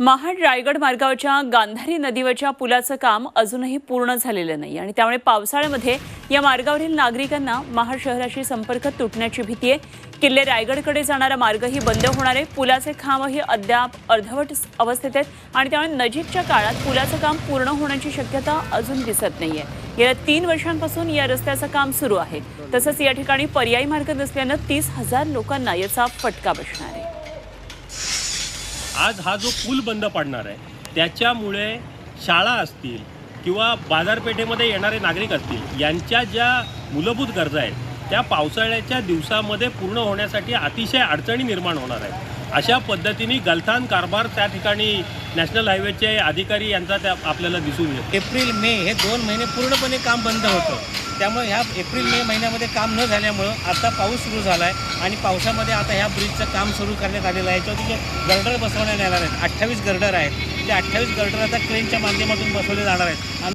महाड रायगड मार्गावरच्या गांधारी नदीवरच्या पुलाचं काम अजूनही पूर्ण झालेलं नाही आणि त्यामुळे पावसाळ्यामध्ये या मार्गावरील नागरिकांना महाड शहराशी संपर्क तुटण्याची भीती आहे. किल्ले रायगडकडे जाणारा मार्गही बंद होणार आहे. पुलाचे खांबही अद्याप अर्धवट अवस्थेत आहेत आणि त्यामुळे नजीकच्या काळात पुलाचं काम पूर्ण होण्याची शक्यता अजून दिसत नाहीये. गेल्या तीन वर्षांपासून या रस्त्याचं काम सुरू आहे. तसंच या ठिकाणी पर्यायी मार्ग नसल्यानं तीस हजार लोकांना याचा फटका बसणार आहे. आज हा जो पूल बंद पडणार आहे त्याच्यामुळे शाळा असतील किंवा बाजारपेठेमध्ये येणारे नागरिक असतील यांच्या ज्या मूलभूत गरजा आहेत त्या पावसाळ्याच्या दिवसामध्ये पूर्ण होण्यासाठी अतिशय अडचणी निर्माण होणार आहेत. अशा पद्धतीने गलथान कारभार त्या ठिकाणी नॅशनल हायवेचे अधिकारी यांचा त्या आपल्याला दिसून येतो. एप्रिल मे हे दोन महिने पूर्णपणे काम बंद होतं. त्यामुळे ह्या एप्रिल मे महिन्यामध्ये काम न झाल्यामुळं आता पाऊस सुरू झाला आहे आणि पावसामध्ये आता ह्या ब्रिजचं काम सुरू करण्यात आलेलं आहे. याच्यावरती जे गर्डर बसवण्यात येणार आहेत. अठ्ठावीस गर्डर आहेत. ते अठ्ठावीस गर्डर आता क्रेनच्या माध्यमातून बसवले जाणार आहेत. आणि